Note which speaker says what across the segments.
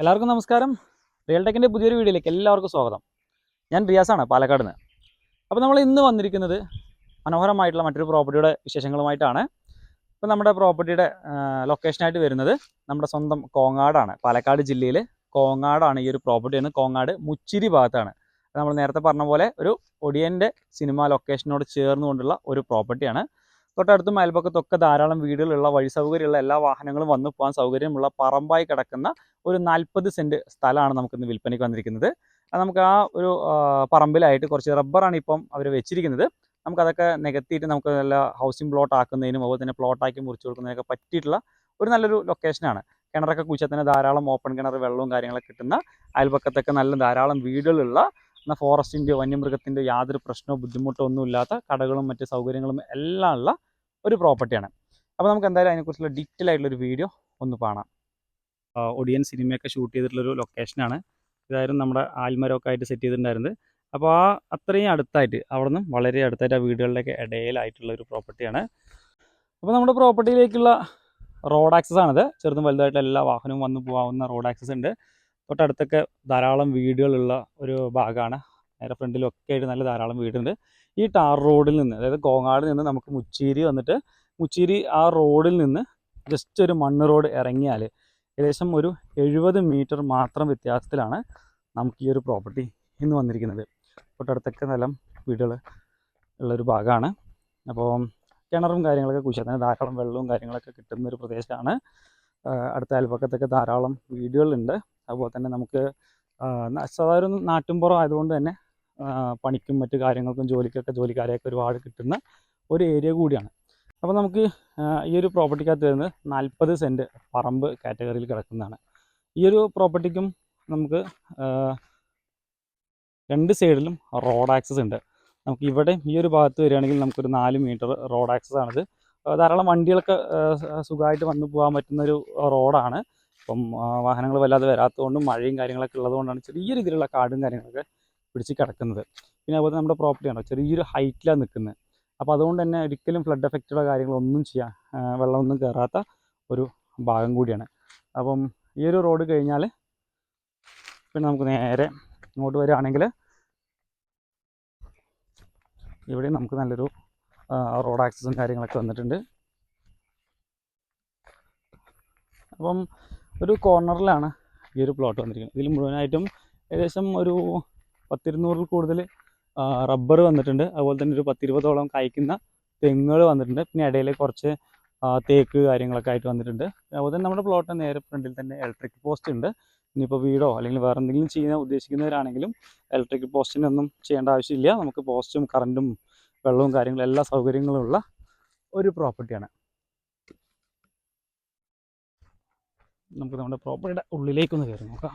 Speaker 1: എല്ലാവർക്കും നമസ്കാരം. റിയൽ ടെക്കിന്റെ പുതിയൊരു വീഡിയോയിലേക്ക് എല്ലാവർക്കും സ്വാഗതം. ഞാൻ റിയാസാണ് പാലക്കാട് നിന്ന് അപ്പോൾ നമ്മൾ ഇന്ന് വന്നിരിക്കുന്നത് മനോഹരമായിട്ടുള്ള മറ്റൊരു പ്രോപ്പർട്ടിയുടെ വിശേഷങ്ങളുമായിട്ടാണ്. ഇപ്പോൾ നമ്മുടെ പ്രോപ്പർട്ടിയുടെ ലൊക്കേഷനായിട്ട് വരുന്നത് നമ്മുടെ സ്വന്തം കോങ്ങാടാണ്. പാലക്കാട് ജില്ലയിൽ കോങ്ങാടാണ് ഈ ഒരു പ്രോപ്പർട്ടി എന്ന് കോങ്ങാട് മുച്ചിരി ഭാഗത്താണ്. നമ്മൾ നേരത്തെ പറഞ്ഞ പോലെ ഒരു ഒടിയന്റെ സിനിമ ലൊക്കേഷനോട് ചേർന്നുകൊണ്ടുള്ള ഒരു പ്രോപ്പർട്ടിയാണ്. തൊട്ടടുത്തും അയൽപക്കത്തൊക്കെ ധാരാളം വീടുകളുള്ള വഴി സൗകര്യമുള്ള എല്ലാ വാഹനങ്ങളും വന്നു പോകാൻ സൗകര്യമുള്ള പറമ്പായി കിടക്കുന്ന ഒരു നാൽപ്പത് സെന്റ് സ്ഥലമാണ് നമുക്കിന്ന് വിൽപ്പനയ്ക്ക് വന്നിരിക്കുന്നത്. നമുക്ക് ആ ഒരു പറമ്പിലായിട്ട് കുറച്ച് റബ്ബറാണ് ഇപ്പം അവർ വെച്ചിരിക്കുന്നത്. നമുക്കതൊക്കെ നികത്തിയിട്ട് നമുക്ക് നല്ല ഹൗസിംഗ് പ്ലോട്ട് ആക്കുന്നതിനും അതുപോലെ തന്നെ പ്ലോട്ടാക്കി മുറിച്ച് കൊടുക്കുന്നതിനൊക്കെ പറ്റിയിട്ടുള്ള ഒരു നല്ലൊരു ലൊക്കേഷനാണ് കിണറൊക്കെ കുഴിച്ചാൽ തന്നെ ധാരാളം ഓപ്പൺ കിണർ വെള്ളവും കാര്യങ്ങളൊക്കെ കിട്ടുന്ന അയൽപക്കത്തൊക്കെ നല്ല ധാരാളം വീടുകളുള്ള എന്നാൽ ഫോറസ്റ്റിന്റെയോ വന്യമൃഗത്തിന്റെയോ യാതൊരു പ്രശ്നമോ ബുദ്ധിമുട്ടോ ഒന്നുമില്ലാത്ത കടകളും മറ്റ് സൗകര്യങ്ങളും എല്ലാം ഉള്ള ഒരു പ്രോപ്പർട്ടിയാണ് അപ്പോൾ നമുക്ക് എന്തായാലും അതിനെക്കുറിച്ചുള്ള ഡീറ്റെയിൽ ആയിട്ടുള്ള ഒരു വീഡിയോ ഒന്ന് കാണാം. ഒടിയൻ സിനിമയൊക്കെ ഷൂട്ട് ചെയ്തിട്ടുള്ളൊരു ലൊക്കേഷനാണ് ഇതായിരുന്നു നമ്മുടെ ആൽമരമൊക്കെ ആയിട്ട് സെറ്റ് ചെയ്തിട്ടുണ്ടായിരുന്നത്. അപ്പോൾ ആ അത്രയും അടുത്തായിട്ട് അവിടെ നിന്നും വളരെ അടുത്തായിട്ട് ആ വീടുകളിലൊക്കെ ഇടയിലായിട്ടുള്ള ഒരു പ്രോപ്പർട്ടിയാണ് അപ്പോൾ നമ്മുടെ പ്രോപ്പർട്ടിയിലേക്കുള്ള റോഡ് ആക്സസ് ആണിത്. ചെറുതും വലുതായിട്ടുള്ള എല്ലാ വാഹനവും വന്നു പോകാവുന്ന റോഡ് ആക്സസ് ഉണ്ട്. തൊട്ടടുത്തൊക്കെ ധാരാളം വീടുകളുള്ള ഒരു ഭാഗമാണ്. നേരെ ഫ്രണ്ടിലൊക്കെ ആയിട്ട് നല്ല ധാരാളം വീടുണ്ട്. ഈ ടാർ റോഡിൽ നിന്ന് അതായത് കോങ്ങാട് നിന്ന് നമുക്ക് മുച്ചേരി വന്നിട്ട് മുച്ചേരി ആ റോഡിൽ നിന്ന് ജസ്റ്റ് ഒരു മണ്ണ് റോഡ് ഇറങ്ങിയാൽ ഏകദേശം ഒരു എഴുപത് മീറ്റർ മാത്രം വ്യത്യാസത്തിലാണ് നമുക്ക് ഈ ഒരു പ്രോപ്പർട്ടി ഇന്ന് വന്നിരിക്കുന്നത്. തൊട്ടടുത്തൊക്കെ നല്ല വീടുകൾ ഉള്ളൊരു ഭാഗമാണ്. അപ്പോൾ കിണറും കാര്യങ്ങളൊക്കെ തന്നെ ധാരാളം വെള്ളവും കാര്യങ്ങളൊക്കെ കിട്ടുന്ന ഒരു പ്രദേശമാണ്. അടുത്ത അയൽപ്പക്കത്തൊക്കെ ധാരാളം വീടുകളുണ്ട്. അതുപോലെ തന്നെ നമുക്ക് സാധാരണ നാട്ടിൻപുറം ആയതുകൊണ്ട് തന്നെ പണിക്കും മറ്റു കാര്യങ്ങൾക്കും ജോലിക്കൊക്കെ ജോലിക്കാരെയൊക്കെ ഒരുപാട് കിട്ടുന്ന ഒരു ഏരിയ കൂടിയാണ്. അപ്പോൾ നമുക്ക് ഈ ഒരു പ്രോപ്പർട്ടിക്കകത്ത് വരുന്നത് നാൽപ്പത് സെന്റ് പറമ്പ് കാറ്റഗറിയിൽ കിടക്കുന്നതാണ്. ഈ ഒരു പ്രോപ്പർട്ടിക്കും നമുക്ക് രണ്ട് സൈഡിലും റോഡ് ആക്സസ് ഉണ്ട്. നമുക്ക് ഇവിടെ ഈ ഒരു ഭാഗത്ത് വരികയാണെങ്കിൽ നമുക്കൊരു നാല് മീറ്റർ റോഡ് ആക്സസ് ആണിത് ധാരാളം വണ്ടികളൊക്കെ സുഖമായിട്ട് വന്നു പോകാൻ പറ്റുന്നൊരു റോഡാണ്. ഇപ്പം വാഹനങ്ങൾ വല്ലാതെ വരാത്തതുകൊണ്ടും മഴയും കാര്യങ്ങളൊക്കെ ഉള്ളതുകൊണ്ടാണ് ചെറിയ രീതിയിലുള്ള കാടും കാര്യങ്ങളൊക്കെ പിടിച്ച് കിടക്കുന്നത്. പിന്നെ അതുപോലെ നമ്മുടെ പ്രോപ്പർട്ടി ആണോ ചെറിയൊരു ഹൈറ്റിലാണ് നിൽക്കുന്നത് അപ്പോൾ അതുകൊണ്ട് തന്നെ ഒരിക്കലും ഫ്ലഡ് എഫക്റ്റുള്ള കാര്യങ്ങളൊന്നും ചെയ്യാൻ വെള്ളമൊന്നും കയറാത്ത ഒരു ഭാഗം കൂടിയാണ്. അപ്പം ഈ ഒരു റോഡ് കഴിഞ്ഞാൽ പിന്നെ നമുക്ക് നേരെ ഇങ്ങോട്ട് വരികയാണെങ്കിൽ ഇവിടെ നമുക്ക് നല്ലൊരു റോഡ് ആക്സസും കാര്യങ്ങളൊക്കെ വന്നിട്ടുണ്ട്. അപ്പം ഒരു കോർണറിലാണ് ഈ ഒരു പ്ലോട്ട് വന്നിരിക്കുന്നത്. ഇതിൽ മുഴുവനായിട്ടും ഏകദേശം ഒരു പത്തിരുന്നൂറിൽ കൂടുതൽ റബ്ബർ വന്നിട്ടുണ്ട്. അതുപോലെ തന്നെ ഒരു പത്തിരുപതോളം കായ്ക്കുന്ന തെങ്ങുകൾ വന്നിട്ടുണ്ട്. പിന്നെ ഇടയിൽ കുറച്ച് തേക്ക് കാര്യങ്ങളൊക്കെ ആയിട്ട് വന്നിട്ടുണ്ട്. അതുപോലെ തന്നെ നമ്മുടെ പ്ലോട്ട് നേരെ ഫ്രണ്ടിൽ തന്നെ ഇലക്ട്രിക് പോസ്റ്റ് ഉണ്ട്. ഇനിയിപ്പോൾ വീടോ അല്ലെങ്കിൽ വേറെ എന്തെങ്കിലും ചെയ്യാൻ ഉദ്ദേശിക്കുന്നവരാണെങ്കിലും ഇലക്ട്രിക് പോസ്റ്റിനൊന്നും ചെയ്യേണ്ട ആവശ്യമില്ല. നമുക്ക് പോസ്റ്റും കറണ്ടും വെള്ളവും കാര്യങ്ങളും എല്ലാ സൗകര്യങ്ങളും ഉള്ള ഒരു പ്രോപ്പർട്ടിയാണ് നമുക്ക് നമ്മുടെ പ്രോപ്പർട്ടിയുടെ ഉള്ളിലേക്കൊന്ന് കയറി നോക്കാം.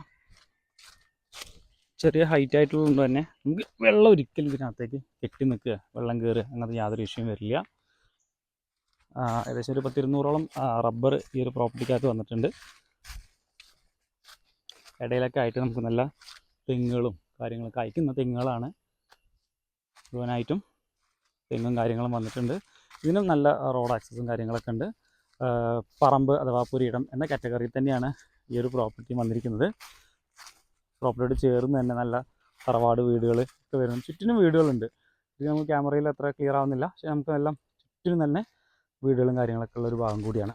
Speaker 1: ചെറിയ ഹൈറ്റ് ആയിട്ടുള്ളതുകൊണ്ട് തന്നെ നമുക്ക് വെള്ളം ഒരിക്കലും ഇതിനകത്തേക്ക് കെട്ടി നിൽക്കുക. വെള്ളം കയറുക അങ്ങനത്തെ യാതൊരു ഇഷ്യൂവും വരില്ല. ഏകദേശം ഒരു പത്തിരുന്നൂറോളം റബ്ബർ ഈ ഒരു പ്രോപ്പർട്ടിക്കകത്ത് വന്നിട്ടുണ്ട്. ഇടയിലൊക്കെ ആയിട്ട് നമുക്ക് നല്ല തെങ്ങുകളും കാര്യങ്ങളൊക്കെ അയക്കുന്ന തെങ്ങുകളാണ് മുഴുവനായിട്ടും. തെങ്ങും കാര്യങ്ങളും വന്നിട്ടുണ്ട്. ഇതിനും നല്ല റോഡ് ആക്സസും കാര്യങ്ങളൊക്കെ ഉണ്ട്. പറമ്പ് അഥവാ പുരിയിടം എന്ന കാറ്റഗറിയിൽ തന്നെയാണ് ഈ ഒരു പ്രോപ്പർട്ടി വന്നിരിക്കുന്നത്. പ്രോപ്പർട്ടിയോട് ചേർന്ന് തന്നെ നല്ല തറവാട് വീടുകൾ ഒക്കെ വരുന്നു. ചുറ്റിനും വീടുകളുണ്ട്. ഇത് നമുക്ക് ക്യാമറയിൽ അത്ര ക്ലിയർ ആവുന്നില്ല. പക്ഷേ നമുക്ക് എല്ലാം ചുറ്റിനും തന്നെ വീടുകളും കാര്യങ്ങളൊക്കെ ഉള്ള ഒരു ഭാഗം കൂടിയാണ്.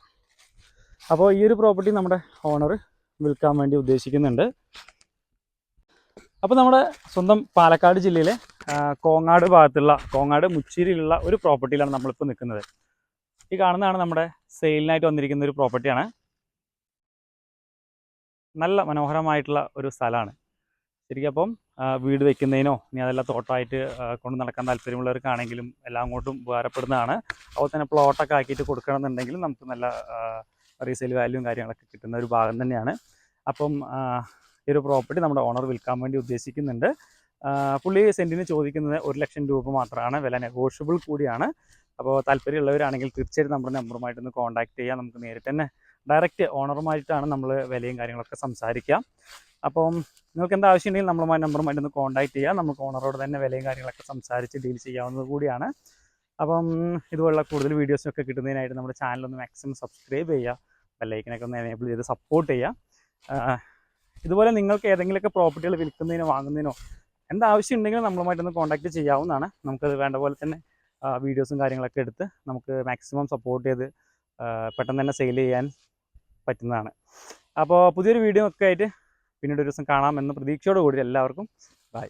Speaker 1: അപ്പോൾ ഈ ഒരു പ്രോപ്പർട്ടി നമ്മുടെ ഓണർ വിൽക്കാൻ വേണ്ടി ഉദ്ദേശിക്കുന്നുണ്ട്. അപ്പോൾ നമ്മുടെ സ്വന്തം പാലക്കാട് ജില്ലയിലെ കോങ്ങാട് ഭാഗത്തുള്ള കോങ്ങാട് മുച്ചിരിയിലുള്ള ഒരു പ്രോപ്പർട്ടിയിലാണ് നമ്മളിപ്പോൾ നിൽക്കുന്നത്. ഈ കാണുന്നതാണ് നമ്മുടെ സെയിലിനായിട്ട് വന്നിരിക്കുന്ന ഒരു പ്രോപ്പർട്ടിയാണ് നല്ല മനോഹരമായിട്ടുള്ള ഒരു സ്ഥലമാണ്. ശരിക്കും അപ്പം വീട് വെക്കുന്നതിനോ ഇനി അതെല്ലാം തോട്ടമായിട്ട് കൊണ്ട് നടക്കാൻ താല്പര്യമുള്ളവർക്കാണെങ്കിലും എല്ലാം അങ്ങോട്ടും ഉപകാരപ്പെടുന്നതാണ്. അതുപോലെ തന്നെ പ്ലോട്ടൊക്കെ ആക്കിയിട്ട് കൊടുക്കണമെന്നുണ്ടെങ്കിലും നമുക്ക് നല്ല റീസെയിൽ വാല്യൂവും കാര്യങ്ങളൊക്കെ കിട്ടുന്ന ഒരു ഭാഗം തന്നെയാണ്. അപ്പം ഈ ഒരു പ്രോപ്പർട്ടി നമ്മുടെ ഓണർ വിൽക്കാൻ വേണ്ടി ഉദ്ദേശിക്കുന്നുണ്ട്. പുള്ളി സെന്റിന് ചോദിക്കുന്നത് ഒരു ലക്ഷം രൂപ മാത്രമാണ്. വില നെഗോഷ്യബിൾ കൂടിയാണ്. അപ്പോൾ താല്പര്യമുള്ളവരാണെങ്കിൽ തീർച്ചയായിട്ടും നമ്മുടെ നമ്പറുമായിട്ടൊന്ന് കോൺടാക്ട് ചെയ്യാം. നമുക്ക് നേരിട്ട് തന്നെ ഡയറക്റ്റ് ഓണറുമായിട്ടാണ് നമ്മൾ വിലയും കാര്യങ്ങളൊക്കെ സംസാരിക്കുക. അപ്പം നിങ്ങൾക്ക് എന്താ ആവശ്യമുണ്ടെങ്കിൽ നമ്മളുമായി നമ്പറുമായിട്ട് ഒന്ന് കോൺടാക്ട് ചെയ്യുക. നമുക്ക് ഓണറോട് തന്നെ വിലയും കാര്യങ്ങളൊക്കെ സംസാരിച്ച് ഡീൽ ചെയ്യാവുന്നത് കൂടിയാണ്. അപ്പം ഇതുപോലുള്ള കൂടുതൽ വീഡിയോസൊക്കെ കിട്ടുന്നതിനായിട്ട് നമ്മുടെ ചാനലൊന്ന് മാക്സിമം സബ്സ്ക്രൈബ് ചെയ്യുക. ബെല്ലൈക്കനൊക്കെ ഒന്ന് എനേബിൾ ചെയ്ത് സപ്പോർട്ട് ചെയ്യുക. ഇതുപോലെ നിങ്ങൾക്ക് ഏതെങ്കിലുമൊക്കെ പ്രോപ്പർട്ടികൾ വിൽക്കുന്നതിനോ വാങ്ങുന്നതിനോ എന്താവശ്യം ഉണ്ടെങ്കിലും നമ്മളുമായിട്ടൊന്ന് കോൺടാക്ട് ചെയ്യാവുന്നതാണ്. നമുക്കത് വേണ്ട പോലെ തന്നെ വീഡിയോസും കാര്യങ്ങളൊക്കെ എടുത്ത് നമുക്ക് മാക്സിമം സപ്പോർട്ട് ചെയ്ത് പെട്ടെന്ന് തന്നെ സെയിൽ ചെയ്യാൻ പറ്റുന്നതാണ്. അപ്പോൾ പുതിയൊരു വീഡിയോ ഒക്കെ ആയിട്ട് പിന്നീട് ഒരു ദിവസം കാണാമെന്ന് പ്രതീക്ഷയോട് കൂടി എല്ലാവർക്കും ബൈ.